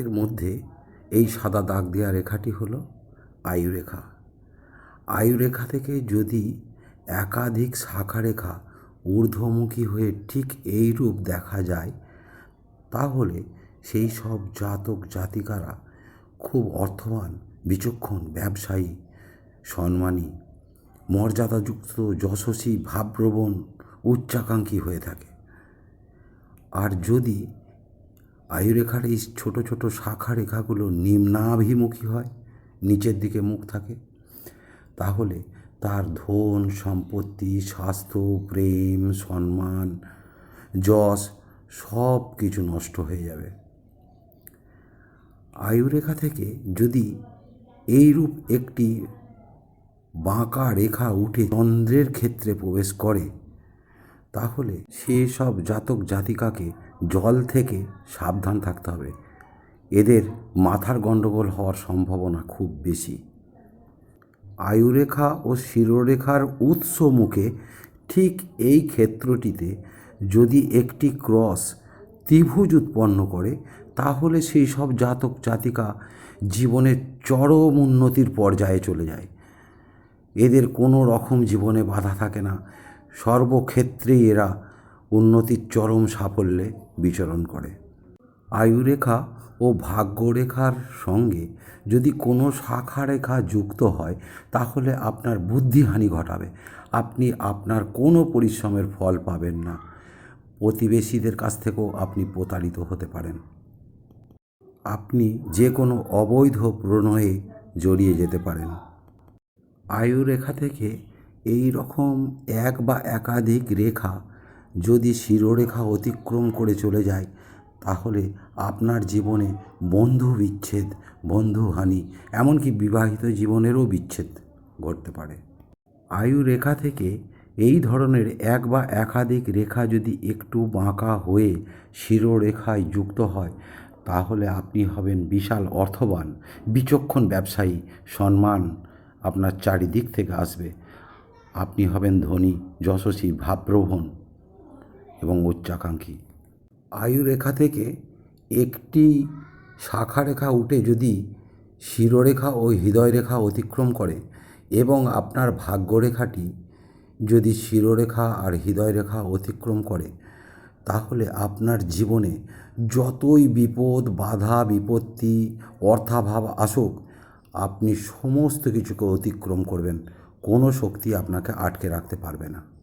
এর মধ্যে এই সাদা দাগ দেওয়া রেখাটি হলো আয়ুরেখা। আয়ুরেখা থেকে যদি একাধিক শাখা রেখা ঊর্ধ্বমুখী হয়ে ঠিক এই রূপ দেখা যায়, তাহলে সেই সব জাতক জাতিকারা খুব অর্থবান, বিচক্ষণ, ব্যবসায়ী, সম্মানী, মর্যাদাযুক্ত, যশস্বী, ভাবপ্রবণ, উচ্চাকাঙ্ক্ষী হয়ে থাকে। আর যদি আয়ুরেখার এই ছোট ছোট শাখা রেখাগুলো নিম্নাভিমুখী হয়, নিচের দিকে মুখ থাকে। তাহলে তার ধন, সম্পত্তি, স্বাস্থ্য, প্রেম, সম্মান, যশ সব কিছু নষ্ট হয়ে যাবে। আয়ুরেখা থেকে যদি এইরূপ একটি বাঁকা রেখা উঠে চন্দ্রের ক্ষেত্রে প্রবেশ করে তাহলে সেসব জাতক জাতিকাকে জল থেকে সাবধান থাকতে হবে। এদের মাথার গণ্ডগোল হওয়ার সম্ভাবনা খুব বেশি। আয়ুরেখা ও শিরোরেখার উৎস মুখে ঠিক এই ক্ষেত্রটিতে যদি একটি ক্রস ত্রিভুজ উৎপন্ন করে, তাহলে সেই সব জাতক জাতিকা জীবনের চরম উন্নতির পর্যায়ে চলে যায়। এদের কোনো রকম জীবনে বাধা থাকে না। সর্বক্ষেত্রেই এরা উন্নতির চরম সাফল্যে বিচরণ করে। আয়ুরেখা ও ভাগ্যরেখার সঙ্গে যদি কোনো শাখা রেখা যুক্ত হয়, তাহলে আপনার বুদ্ধিহানি ঘটাবে। আপনি আপনার কোনো পরিশ্রমের ফল পাবেন না। প্রতিবেশীদের কাছ থেকেও আপনি প্রতারিত হতে পারেন। আপনি যে কোনো অবৈধ প্রণয়ে জড়িয়ে যেতে পারেন। আয়ুরেখা থেকে এই রকম এক বা একাধিক রেখা যদি শিরোরেখা অতিক্রম করে চলে যায়, তাহলে আপনার জীবনে বন্ধু বিচ্ছেদ বন্ধুহানি এমনকি বিবাহিত জীবনেরও বিচ্ছেদ ঘটতে পারে। আয়ু রেখা থেকে এই ধরনের এক বা একাধিক রেখা যদি একটু বাঁকা হয়ে শিরোরেখায় যুক্ত হয়, তাহলে আপনি হবেন বিশাল অর্থবান, বিচক্ষণ ব্যবসায়ী, সম্মান আপনার চারিদিক থেকে আসবে। আপনি হবেন ধনী, যশস্বী, ভাবপ্রবণ এবং উচ্চাকাঙ্ক্ষী। আয়ুরেখা থেকে একটি শাখা রেখা উঠে যদি শিরোরেখা ও হৃদয় রেখা অতিক্রম করে এবং আপনার ভাগ্যরেখাটি যদি শিরোরেখা আর হৃদয় রেখা অতিক্রম করে, তাহলে আপনার জীবনে যতই বিপদ, বাধা, বিপত্তি, অর্থাভাব আসুক, আপনি সমস্ত কিছুকে অতিক্রম করবেন। কোনো শক্তি আপনাকে আটকে রাখতে পারবে না।